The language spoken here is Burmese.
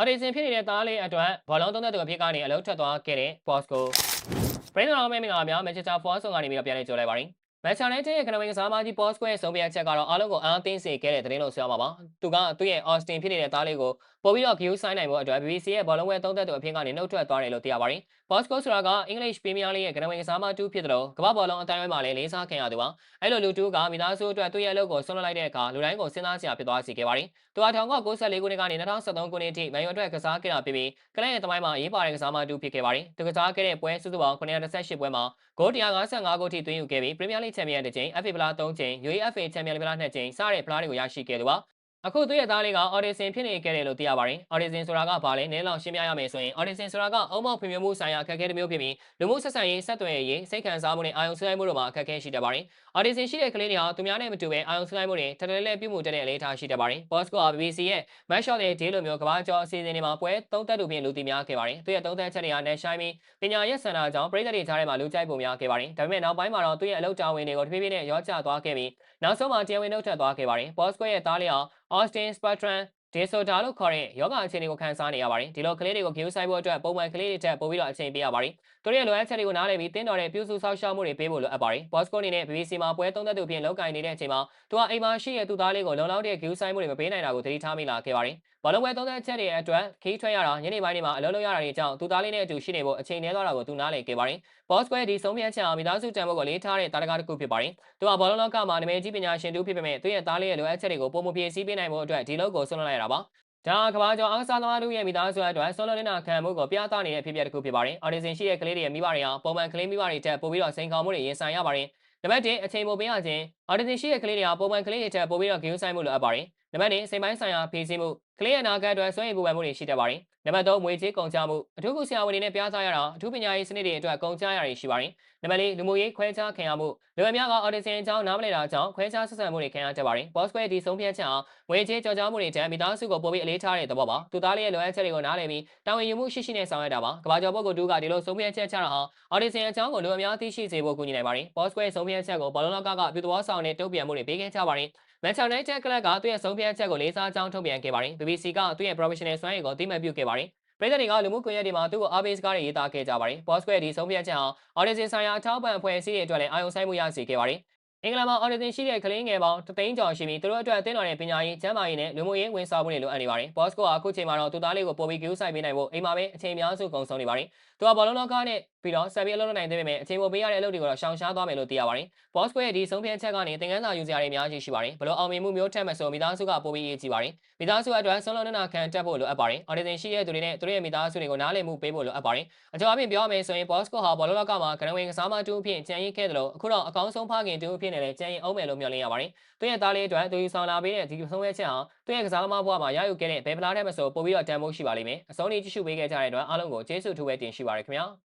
အော်ဒီဆင်ဖြစ်နေတဲ့သားလေးအတွက်ဘောလုံးသုံးသက်သူအဖြစ်ကနေအလုံးထွက်သွားခဲ့တဲ့ Bosco ပရိသတ်တော်မဲမင်္ဂလာများ Manchester Force ကနေပြီးတော့ပြန်လည်ကြိုလိုက်ပါရစေ မန်ချက်နယ်ရဲ့ကနဝင်းကစားမကြီး Bosco ရဲ့ဆုံးဖြတ်ချက်ကတော့အားလုံးကိုအားသိမ်းစေခဲ့တဲ့သတင်းလို့ဆိုရမှာပါသူကသူ့ရဲ့ Austin ဖြစ်နေတဲ့သားလေးကိုပို့ပြီးတော့ view sign နိုင်ဖို့အတွက် BBC ရဲ့ဘောလုံးဝဲသုံးသက်သူအဖြစ်ကနေနှုတ်ထွက်သွားတယ်လို့သိရပါတယ် Bosco ဆိုတာက English Premier League ရဲ့ကနဝင်းကစားမတူဖြစ်တယ်လို့ကမ္ဘာဘောလုံးအတိုင်းအဝိုင်းမှာလည်းလေးစားခံရသူပါအဲ့လိုလူတူကမိသားစုအတွက်သူ့ရဲ့အလုပ်ကိုဆွန့်လွတ်လိုက်တဲ့အခါလူတိုင်းကိုစဉ်းစားစရာဖြစ်သွားစေခဲ့ပါတယ်သူဟာ1994ခုနှစ်ကနေ2013ခုနှစ်အထိမန်ယူအတွက်ကစားခဲ့တာဖြစ်ပြီးကလပ်ရဲ့သမိုင်းမှာရေးပါတဲ့ကစားမတူဖြစ်ခဲ့ပါတယ်သူကစားခဲ့တဲ့ပွဲစုစုပေါင်း918ပွဲမှာဂိုး155ဂိုးထိသွင်းယူခဲ့ပြီး Premier League Champion တစ်ကြိမ် FA ဖလား3ကြိမ် UEFA Champion League ဖလား2ကြိမ်စတဲ့ဖလားတွေကိုရရှိခဲ့သူပါ အခုသူ့ရဲ့သားလေးက audition ဖြစ်နေခဲ့တယ်လို့သိရပါတယ်။ audition ဆိုတာကဘာလဲနည်းလောက်ရှင်းပြရမယ်ဆိုရင် audition ဆိုတာကအုံမောက်ဖွံ့ဖြိုးမှုဆိုင်ရာအခက်အခဲတစ်မျိုးဖြစ်ပြီးလူမှုဆက်ဆံရေးဆက်သွယ်ရေးစိတ်ခံစားမှုနဲ့အာရုံစိုက်မှုတို့မှာအခက်အခဲရှိတတ်ပါတယ်။ audition ရှိတဲ့ကလေးတွေဟာသူများနဲ့မတူဘဲအာရုံစိုက်မှုတွေထထလဲလဲပြုမှုတဲ့အလေးထားရှိတတ်ပါတယ်။ Bosco ဟာ BBC ရဲ့ Match Shot တဲ့ဒေးလိုမျိုးကမ္ဘာကျော်အစီအစဉ်တွေမှာပွဲသုံးသက်သူဖြင့်လူသိများခဲ့ပါတယ်။သူရဲ့သုံးသက်ချက်တွေဟာနဲ့ရှိုင်းပြီးပညာရေးစံတာကြောင့်ပြည်သက်တွေကြားထဲမှာလူကြိုက်ပုံများခဲ့ပါတယ်။ဒါပေမဲ့နောက်ပိုင်းမှာတော့သူ့ရဲ့အလုပ်တာဝန်တွေကိုတဖြည်းဖြည်းနဲ့ရောကျသွားခဲ့ပြီးနောက်ဆုံးမှာတရားဝင်နှုတ်ထွက်သွားခဲ့ပါတယ်။ Bosco ရဲ့သားလေးဟာ Austin Spectrum ဒီဆိုဒါလို့ခေါ်တဲ့ယောဂအခြေအနေကိုခံစားနေရပါတယ်ဒီလိုကလေးတွေကို view ဆိုင်ဖို့အတွက်ပုံမှန်ကလေးတွေထက်ပိုပြီးတော့အချိန်ပေးရပါတယ်သူတို့ရဲ့လိုအပ်ချက်တွေကိုနားလည်ပြီးတင်းတော်တဲ့ပြုစုဆောက်ရှောက်မှုတွေပေးဖို့လိုအပ်ပါတယ် Bosco အနေနဲ့ BBC မှာပွဲသုံးသက်သူဖြစ်လောက်ကင်နေတဲ့အချိန်မှာသူကအိမ်မှာရှိတဲ့သူသားလေးကိုလုံလောက်တဲ့ view ဆိုင်မှုတွေမပေးနိုင်တာကိုသတိထားမိလာခဲ့ပါတယ်ဘောလုံးပွဲသုံးသက်ချက်တွေအတွက်ခီးထွက်ရတာညနေပိုင်းတွေမှာအလုပ်လုပ်ရတာတွေကြောင့်သူသားလေးနဲ့အတူရှိနေဖို့အချိန်နည်းသွားတာကိုသူနားလည်ခဲ့ပါတယ်။ Boss ကွဲဒီဆုံးဖြတ်ချက်အောင်မိသားစုတန်ဖိုးကိုလေးထားတဲ့တာတကားတစ်ခုဖြစ်ပါတယ်။သူကဘောလုံးလောကမှာနာမည်ကြီးပညာရှင်တူဖြစ်ပေမဲ့သူ့ရဲ့သားလေးရဲ့လိုအပ်ချက်တွေကိုပုံမပြေစည်းပေးနိုင်ဖို့အတွက်ဒီလောက်ကိုဆွန့်လွတ်လိုက်ရတာပါ။ဒါကဘာကျော်အားစားသမားတို့ရဲ့မိသားစုအတွက်ဆွန့်လွတ်နေတာခံမှုကိုပြသနေတဲ့ဖြစ်ပျက်တစ်ခုဖြစ်ပါတယ်။ Audition ရှိတဲ့ကလေးတွေရဲ့မိဘတွေဟာပုံမှန်ကလေးမိဘတွေထက်ပိုပြီးတော့စိန်ခေါ်မှုတွေရင်ဆိုင်ရပါတယ်။နံပါတ်1အချိန်ပိုပေးရခြင်း Audition ရှိတဲ့ကလေးတွေဟာပုံမှန်ကလေးတွေထက်ပိုပြီးတော့ဂရုစိုက်မှုလိုအပ်ပါတယ်။ နံပါတ်2စိတ်ပိုင်းဆိုင်ရာဖြည့်ဆည်းမှုကလေးရဲ့နာဂတ်အတွက်စွမ်းရည်ပူပန်မှုတွေရှိတတ်ပါတယ်။နံပါတ်3ငွေကြေးကုန်ကျမှုအထူးကုဆရာဝန်တွေနဲ့ပြသရတာအထူးပညာရေးစနစ်တွေအတွက်ကုန်ကျရတာရှိပါတယ်။နံပါတ်4လူမှုရေးခွဲခြားခံရမှုလူအများက audition အကြောင်းနားမလည်တာကြောင့်ခွဲခြားဆက်ဆံမှုတွေခံရတတ်ပါတယ်။ Boss ခွဲဒီဆုံးဖြတ်ချက်အောင်ငွေကြေးကြော်ကြားမှုတွေတဲ့မိသားစုကိုပိုပြီးအလေးထားတဲ့သဘောပါ။သူသားလေးရဲ့လိုအပ်ချက်တွေကိုနားလည်ပြီးတာဝန်ယူမှုရှိရှိနဲ့ဆောင်ရွက်တာပါ။ကဘာကျော်ပုဂ္ဂိုလ်တူကဒီလိုဆုံးဖြတ်ချက်ချတာဟာ audition အကြောင်းကိုလူအများသိရှိစေဖို့ကူညီနိုင်ပါတယ်။ Boss ခွဲဆုံးဖြတ်ချက်ကိုဘောလုံးလောကကပြုသဘောဆောင်တဲ့တုံ့ပြန်မှုတွေပေးခဲ့ကြပါတယ်။ Manchester United ကလပ်ကသူ့ရဲ့ဆုံးဖြတ်ချက်ကိုလေးစားကြောင်းထုတ်ပြန်ခဲ့ပါတယ်။ BBC ကသူ့ရဲ့ professional စွမ်းရည်ကိုသိမှတ်ပြုခဲ့ပါတယ်။ပြည်သက်တွေကလူမှုကွန်ရက်တွေမှာသူ့ကိုအားပေးစကားတွေရေးသားခဲ့ကြပါတယ်။ Boss ကဒီဆုံးဖြတ်ချက်ဟာ Audition ဆိုင်ရာအထောက်ပံ့အဖွဲ့အစည်းတွေအတွက်လည်းအာရုံစိုက်မှုရစေခဲ့ပါတယ်။အင်္ဂလန်မှာ audition ရှိတဲ့ကလေးငယ်ပေါင်းတသိန်းကျော်ရှိပြီးသူတို့အတွက်အသင်းတော်ရဲ့ပညာရေး၊ကျန်းမာရေးနဲ့လူမှုရေးဝန်ဆောင်မှုတွေလိုအပ်နေပါတယ်။ Boss ကအခုချိန်မှာတော့သူသားလေးကိုပိုပြီးကူးဆိုင်ပေးနိုင်ဖို့အိမ်မှာပဲအချိန်များစုကုန်ဆုံးနေပါတယ်။သူကဘောလုံးလောကနဲ့ပြီးတော့ဆက်ပြီးအလုပ်လုပ်နိုင်သေးပေမဲ့အချိန်ပိုပေးရတဲ့အလုပ်တွေကိုတော့ရှောင်ရှားသွားမယ်လို့သိရပါတယ်။ Boss ရဲ့ဒီဆုံးဖြတ်ချက်ကနေသင်ခန်းစာယူစရာတွေအများကြီးရှိပါတယ်။ဘလို့အောင်မြင်မှုမျိုးထက်မဆိုမိသားစုကပိုပြီးအရေးကြီးပါတယ်။မိသားစုအတွက်ဆုံးလုံးနှနာခံတက်ဖို့လိုအပ်ပါတယ်။ audition ရှိတဲ့သူတွေနဲ့သူတို့ရဲ့မိသားစုတွေကိုနားလည်မှုပေးဖို့လိုအပ်ပါတယ်။အကြိုအပြင်ပြောရမယ်ဆိုရင် Boss ဟာဘောလုံးလောကမှာကနဝင်ကစားမတူအဖြစ်ကြံရည်ခဲ့တယ်လို့အခုတော့အကောင်းဆုံးဖခင်တူအဖြစ်နဲ့လည်းကြံရည်အောင်မယ်လို့မျှော်လင့်ရပါတယ်။သူရဲ့သားလေးအတွက်သူယူဆောင်လာပေးတဲ့ဒီဆုံးဖြတ်ချက်ဟာသူရဲ့ကစားသမားဘဝမှာရယူခဲ့တဲ့ဘယ်ဖလားတဲ့မဆိုပို့ပြီးတော့တန်ဖိုးရှိပါလိမ့်မယ်။အဆုံးထိကြည့်ရှုပေးခဲ့ကြတဲ့အတွက်အားလုံးကိုကျေးဇူးထူးပဲတင်ရှိပါရခင်ဗျာ။